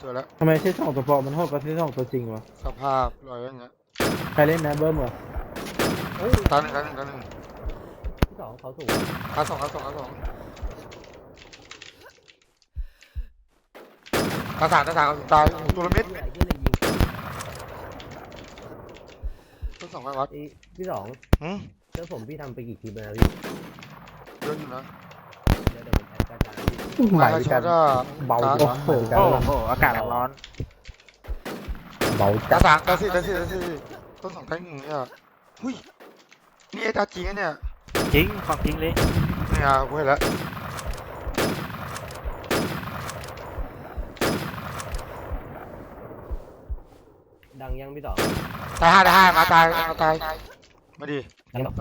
เจอแล้วทำไมที่สองตัวปลอมมันโหดกว่าที่สองตัวจริงวะสภาพลอยอย่างเงี้ยใครเล่นนะเบิ้มเหรอตาหนึ่งตาหนึ่งตาหนึ่งที่สองเขาสูงขาสองขาสองขาสองขาสามขาสามขาตายตัวละเม็ดใหญ่ที่เลยยิงตัวสองไปวัดพี่สองหืมเจ้าผมพี่ทำไปกี่คลิปแล้วพี่เยอะอยู่นะ ไหวกันเบาโอ้โหโอ้โหอากาศร้อนเบาขาสามขาสี่ขาสี่ขาสี่ต้นสองแท่งหนึ่งเนี่ยหุ้ยนี่เอตาจีเนี่ยจริงของจริงเลยเนี่ยกูเห็นแล้วดังยังพี่สองตายห้าตายห้ามาตายมาตายมาดิดังหรอ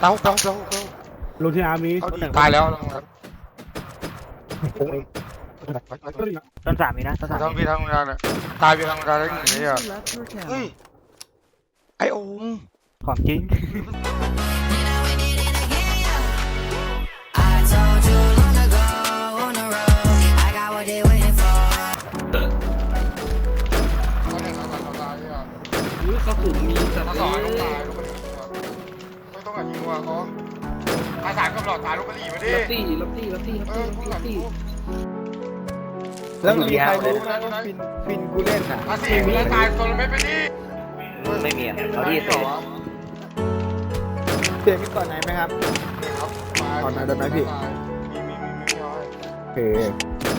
เต้าเต้าเต้าเต้าลูกที่อาร์มีเอาดิตายแล้วต้นสามมีนะต้นสามทั้งมีพี่ทั้งงานอะตายพี่ทั้งงานได้หนึ่งเนี่ยเฮ้ยไอโอมของจริง I told you long ago on the road, I got what they waiting for. เขาสูงมีแต่มาเสอนลูกตาย ว่ะเขาอาสามกับหลอดตายลูกกระดิ่งมาดิลัตตี้ลัตตี้ลัตตี้เอลัตอตี้พูดหลัลัตงตี้กูแล้วมีใครรู้นะว่าฟินฟินกูเล่นอะอาสี่มึงตายตัวละเม็ดไปดิไม่มีอะเขาที่เหรเสีอยเจมี่ก่อนไหนไหมครับเอาหน่อยได้ไหมพี่ มีมีมีมีเอาให้ โอเค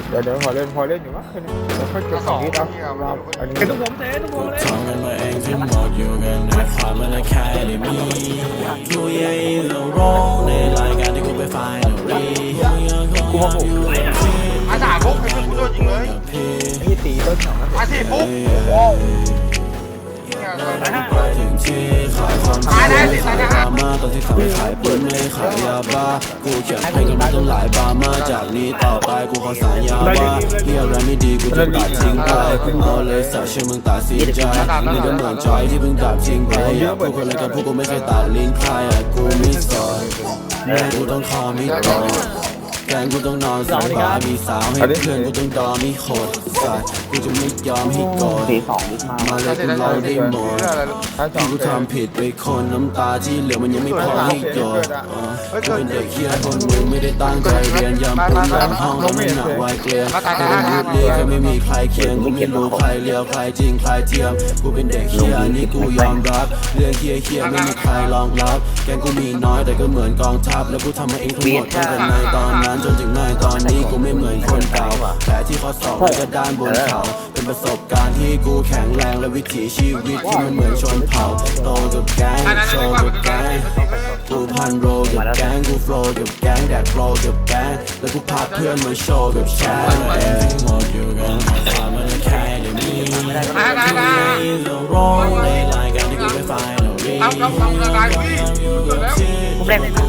เดี๋ยวเดี๋ยวพอเล่นพอเล่นอยู่วะแค่นี้เดี๋ยวค่อยเก็ก็บสสอองงนิดครัเอาบรอบอันนี้เห็นทุกผมเห็นทุกผมเลยทำกันมาเองทั้งหมดอยู่กันในความมันแค่ได้มีกูยังอินโรงในร การที่กูไปไฟนอลลีกูมาบุกอาสาปุ๊บให้เพื่อนกูโดนยิงเลยพี่ตีต้นสองนะอาสี่ปุ๊บ ถึงที่ขายความตายได้สิตายได้มาตอนที่เขาไปขายปืนไม่ขายยาบ้า กูเขียนให้กันมาตั้งหลายบาร์มาจากนี้ต่อไปกูขอสายยาบ้าเฮียอะไรไม่ดีกูจะตัดทิ้งไปเอาเลยสักชื่อมึงตัดสินใจนี่ก็เหมือนจอยที่เพิ่งดับทิ้งไปอยากพูดคนอะไรกับพวกกูไม่เคยตัดลิ้นใครอะกูไม่สอนแม่กูต้องคอไมีก่อน แกงกูต้องนอนสบายมีสาวให้เพื่อนกูต้องดอมีโหดสัตว์กูจะไม่ยอมให้กอดสีสองนิดมามาเลยกูรอได้หมดถ้าสอที่งกูทำผิดไปคนน้ำตาที่เหลือมันยังไม่พอให้หยดอะกูเป็นเด็กเฮียคนมึงไม่ได้ตั้งใจเรียนยามปืนหลังห้องแล้วไม่หนักไวเกลียกูเป็นยุทธเลียแค่ไม่มีใครเคียงกูไม่รู้ใครเลียวใครจริงใครเทียมกูเป็นเด็กเฮียนี่กูยอมรับเรื่องเฮียเฮียไม่มีใครรองรับแกงกูมีน้อยแต่ก็เหมือนกองทัพแล้วกูทำให้เองทั้งหมดตั้งแต่ในตอนนั้น กูไม่เหมือนคนเก่าแผลที่ข้อศอกแล้วก็ด้านบนเขา เป็นประสบการณ์ที่กูแข็งแรงและวิถีชีวิตที่มันเหมือนชนเผ่าโตกับแก๊งโชว์กับแก๊งกูพันโรกับแก๊งกูโฟล์กับแก๊งแดกโฟลกับแก๊งแล้วกูพาเพื่อนมาโชว์กับแชร์เองหมดอยู่กันสามมันแค่เดี๋ยวนี้เราร้องในรายการที่กูไปไฟนอลลีทำทำทำละลายพี่เกิดแล้วผมแรกเลยนะ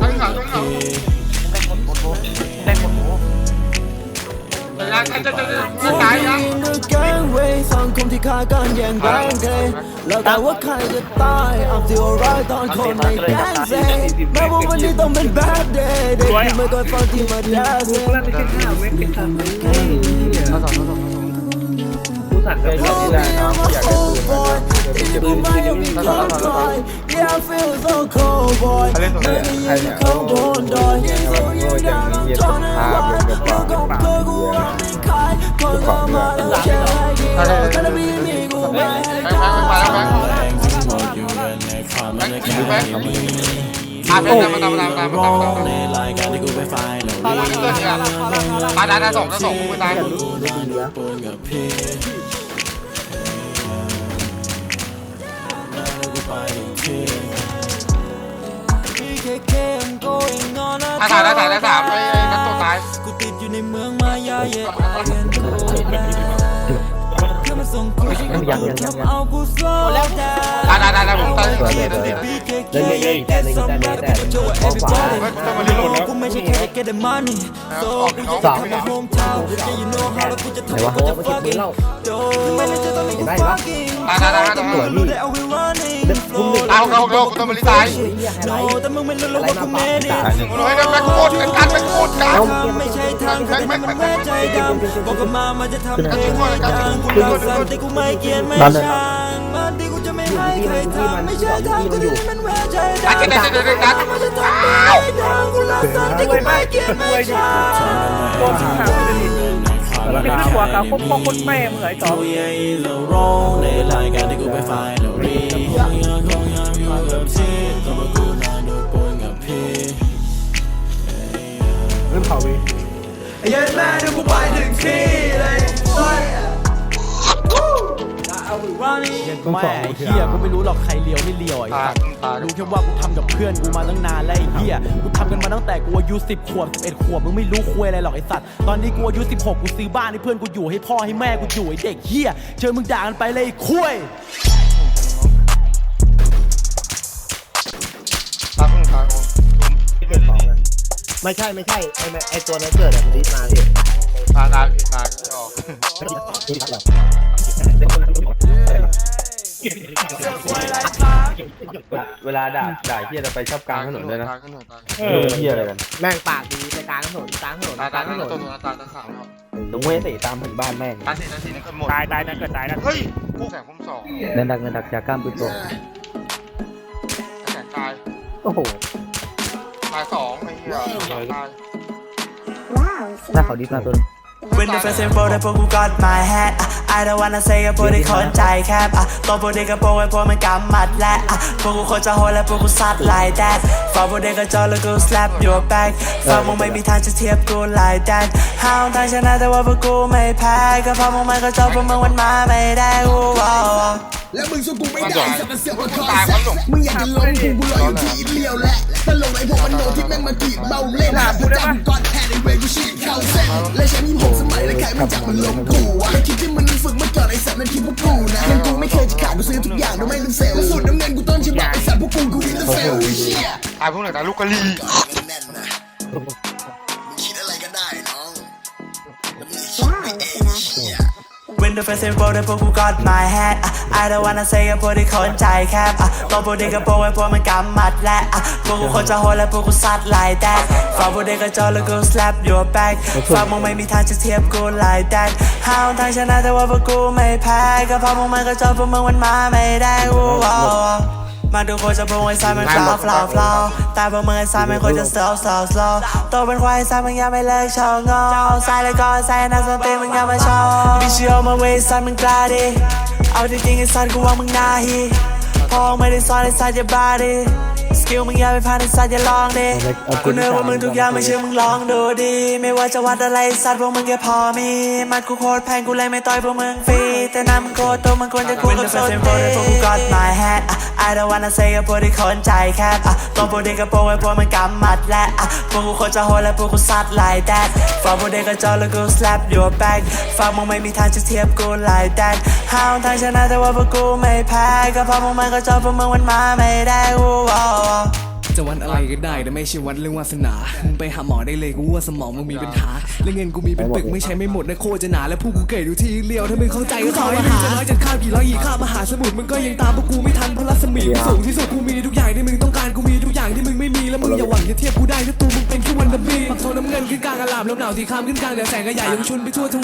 ทั้งสามทั้งสอง แต่ยาจะจะจะจะตายยแกงเวสังคมที่ขาดการแย่งแบงเกแล้วแต่ว่าใครจะตาย I'm still alright ตอนคนในแก๊งเซแม้ว่าวันนี้ต้องเป็น bad day เด็กที่ไม่เคยฟังที่มาแดนเซกูเล่นไม่แค่ห้าเมตรแค่สามเมตรแค่นี้ทั้งสองทั้งสองทั้งสองกูสั่นกับเป็นเขาที่แรกนะอยากได้ปืนมาด้วยเดี๋ยวไปเก็บปืนไม่ยังมีคนคอย Yeah I feel so cold boy ใครเล่นตรงนี้ใครเนี่ยข้างบนดอยเนี่ยมันโง่อย่างนี้เย็นภาพเลยกับปากกับปากเยี่ยมคนละมาแล้วแค่ให้ดีก็จะมีมีกูไม่แบงค์แบงค์มาแล้วแบงค์แรงทั้งหมดอยู่กันในความมันแค่มีมาเป็นมาตามมาตามมาตามมาตามมาในรายการที่กูไปไฟนอลตามมาเกิดเนี่ยตายตายตายสองตายสองมึงตายปืนกับพี่กูไป ที่ตายตายตายตายตายสามไอ้นัทตัวตายกูติดอยู่ในเมืองมายาเย็นเพื่อมาส่งกูที่กูทำเอากูโซ่แล้วแต่ตาตายตายตายผมตายที่ที่ที่เล่นเล่นแต่ในแต่ในแต่ขอขวาต้องมาเรียนรู้แล้วกูไม่ใช่แค่ get the money so สองไหนทำวะกูจะเก็บปืน fucking เล่า do ไม่ได้จะต้องมีกูได้ปะตายตายตายตายรู้ได้ เอาไว้ running ตายเขาเขาคุณต้องมาลิตายแต่มึงไม่รู้หรอกว่ากูไม่ได้มึงให้ได้แม็กโคตรกันกันแม็กโคตรกันไม่ใช่ทางที่มันแม่ใจดำบอกกับมามันจะทำให้กูรักสัตว์ที่กูไม่เกลียดไม่ช่างมันที่กูจะไม่ให้ใครทำไม่ใช่ทางที่มันแม่ใจดำมันจะทำให้ทางกูรักสัตว์ที่กูไม่เกียดไม่ช่าง นทิ้งห่างไปเลยเป็นตัวกับพวกพ่อคนแม่เหมือนต่อกูยังเราร้องในรายการที่กูไปไฟล์เรารีคงยังคงยังอยู่กับที่ตัวมากูนานโดนปนกับพี่ยันแม่เดี๋ยวกูไปถึงที่เลย แม่เฮียกูไม่รู้หรอกใครเลียวไม่เลียวไอ้สัตว์รู้แค่ว่ากูทำกับเพื่อนกูมาตั้งนานแล้วไอ้เฮียกูทำกันมาตั้งแต่กูอายุ10ขวบ11ขวบมึงไม่รู้คุยอะไรหรอกไอ้สัตว์ตอนนี้กูอายุ16กูซื้อบ้านให้เพื่อนกูอยู่ให้พ่อให้แม่กูอยู่ไอ้เด็กเฮียเชิญมึงด่ากันไปเลยไอ้คุยตาพึ่งตาโอ้ไม่ใช่ไม่ใช่ไอ้แม่ไอ้ตัวนั้นเกิดอะมันรีบมาพี่ตาตาตาออกรีบมาแบบ เวลาด่าด่าเฮียจะไปชอบกลางถนนด้วยนะตาขึ้นหน่อยตาเออเฮียอะไรกันแม่งปากดีไปกลางถนนกลางถนนตากตาลางตาถนนตัวตัวตาตาสามครับตรงเวสีตามถึงบ้านแม่งตาสี่ตาสี่นั่นก็หมดตายตายนะเกิดตายนะเฮ้ยกูแสงพุ่มสองเงินดักเงินดักจากกล้ามปืนโตแสงตายโอ้โหตายสองไอ้เหี้ยตายถ้าเขาดีมาตัว When the first info ได้พวกกู got my hat อะ I don't wanna say กับพวกที่คนใจแคบอะตัวพวกเด็กกับพวกไอ้พวกมันกำมัดและอะพวกกูโคตรจะโหดและพวกกูซัด like that ฝากพวกเด็กกับจอแล้วกู slap your back ฝากมึงไม่มีทางจะเทียบกู like that ห้าวทางชนะแต่ว่าพวกกูไม่แพ้ก็เพราะมึงมันก็จบพวกมึงมันมาไม่ได้กูว้าว แล้วมึงสู้กูไม่มันหได้ยอสักเสียงมันคอตายแซมันหลงมึงอยากจะลงกูกูรออยู่ที่อีเลียวแหละตลกไอ้พวกมันโนที่แม่งมากีดเบาเล่นกูจำก่อนแทนไอ้เวรกูฉีดเข้าเส้นและแชมป์ยี่หกสมัยแล้วใครไม่จับมันลงกูอะไอ้คิดที่มึงฝึกมาก่อนไอ้สัตว์นั่นคิดพวกกูนะเงินกูไม่เคยจะขาดกูซื้อทุกอย่างโดยไม่ต้องเซลล์สูตรน้ำเงินกูต้นฉบับไอ้สัตว์พวกกูกูอินเตอร์เซลล์ไอ้เชี่ยตายพุ่งหน่อยตายลูกกะลี the first info ได้พวกกู got my hat อะ I don't wanna say กับพวกที่คนใจแคบอะตัวพวกเด็กกับพวกไอ้พวกมันกำมัดและอะพวกกูโคตรจะโหดและพวกกูซัด like that ฝากพวกเด็กกับจอแล้วกู slap your back ฝากมึงไม่มีทางจะเทียบกู like that ห้าวทางชนะแต่ว่าพวกกูไม่แพ้ก็เพราะมึงมันก็จบพวกมึงมันมาไม่ได้กูว้าว มาดูโคตรจะพวกไอ้สายมันฟลาวฟลาวฟลาวแต่พวกมึงไอ้สายมันโคตรจะ slow slow slow ตัวเป็นควายสายมึงยังไม่เลิกโชว์งอสายแล้วก็สายนักสนตรีมึงยังไม่โชว์บิชิโอมาเวสันมึงกล้าดิเอาจริงๆไอ้สันกูว่ามึงน่าฮีพอไม่ได้สอนไอ้สันอย่าบ้าดิสกิลมึงอย่าไปพลาดไอ้สันอย่าลองดิกูเนื้อว่ามึงทุกอย่างไม่เชื่อมึงลองดูดิไม่ว่าจะวัดอะไรไอ้สัตว์พวกมึงแค่พอมี มัดกูโคตรแพงกูเลยไม่ต่อยพวกมึงฟรี แต่น้ำมึงโคตรตัวมึงควรจะคู่กับโซนตีพวกกู got my hat อะ I don't wanna say กับพวกที่คนใจแคบอะตัวพวกเด็กกับพวกไอ้พวกมันกำมัดและอะพวกกูโคตรจะโหดและพวกกูซัด like that ฝากพวกเด็กกับจอแล้วกู slap your back ฝากมึงไม่มีทางจะเทียบกู like that ห้าวทางชนะแต่ว่าพวกกูไม่แพ้ก็เพราะมึงมันก็จบพวกมึงมันมาไม่ได้กูว้าว จะวันอะไรก็ได้แต่ไม่ใช่วันเรื่องวาสนามึงไปหาหมอได้เลยกูว่าสมองมึงมีปัญหาและเงินกูมีเป็นปึกไม่ใช่ไม่หมดนะโคจะหนาและผู้กูเก่ดูที่เลี้ยวถ้ามึงเข้าใจก็เข้ามาหาจะน้อยจะข้าวกี่ร้อยกี่ข้าวมหาสมุทรมึงก็ยังตามพวกกูไม่ทันเพราะรัศมีกูสูงที่สุดกูมีทุกอย่างที่มึงต้องการกูมีทุกอย่างที่มึงไม่มีแล้วมึงอย่าหวังจะเทียบกูได้ถ้าตัวมึงเป็นแค่วันดับบี้ปักโซน้ำเงินขึ้นกลางอลามลมหนาวสีครามขึ้นกลางเดือดแสงกระใหญ่ยงชุนไปทั่วทวี